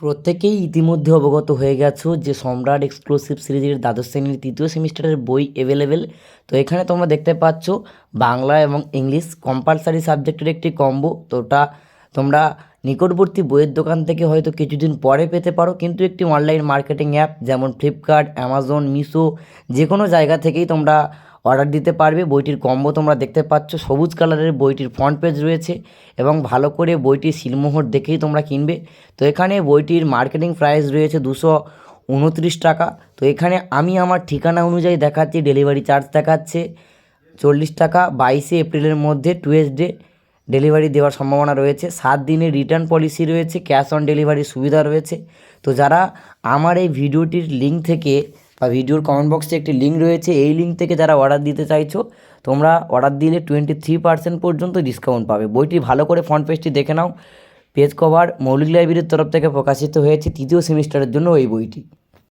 প্রত্যেকেই ইতিমধ্যে অবগত হয়ে গেছো যে সম্রাট এক্সক্লুসিভ সিরিজের দ্বাদশ শ্রেণির তৃতীয় সেমিস্টারের বই অ্যাভেলেবেল তো এখানে তোমরা দেখতে পাচ্ছ বাংলা এবং ইংলিশ কম্পালসারি সাবজেক্টের একটি কম্বো তো ওটা তোমরা নিকটবর্তী বইয়ের দোকান থেকে হয়তো কিছুদিন পরে পেতে পারো। কিন্তু একটি অনলাইন মার্কেটিং অ্যাপ যেমন ফ্লিপকার্ট অ্যামাজন মিশো যে কোনো জায়গা থেকেই তোমরা অর্ডার দিতে পারবে। বইটির কম্বো তোমরা দেখতে পাচ্ছ। সবুজ কালারের বইটির ফ্রন্ট পেজ রয়েছে এবং ভালো করে বইটির সিলমোহর দেখেই তোমরা কিনবে। তো এখানে বইটির মার্কেটিং প্রাইস রয়েছে দুশো উনত্রিশ টাকা। তো এখানে আমি আমার ঠিকানা অনুযায়ী দেখাচ্ছি। ডেলিভারি চার্জ দেখাচ্ছে চল্লিশ টাকা। বাইশে এপ্রিলের মধ্যে টুয়েসডে ডেলিভারি দেওয়ার সম্ভাবনা রয়েছে। সাত দিনের রিটার্ন পলিসি রয়েছে। ক্যাশ অন ডেলিভারির সুবিধা রয়েছে। তো যারা আমার এই ভিডিওটির লিঙ্ক থেকে বা ভিডিওর কমেন্ট বক্সে একটি লিঙ্ক রয়েছে, এই লিঙ্ক থেকে যারা অর্ডার দিতে চাইছো, তোমরা অর্ডার দিলে টোয়েন্টি থ্রি পার্সেন্ট পর্যন্ত ডিসকাউন্ট পাবে। বইটি ভালো করে ফ্রন্ট পেজটি দেখে নাও। পেজ কভার মৌলিক লাইব্রেরির তরফ থেকে প্রকাশিত হয়েছে তৃতীয় সেমিস্টারের জন্য এই বইটি।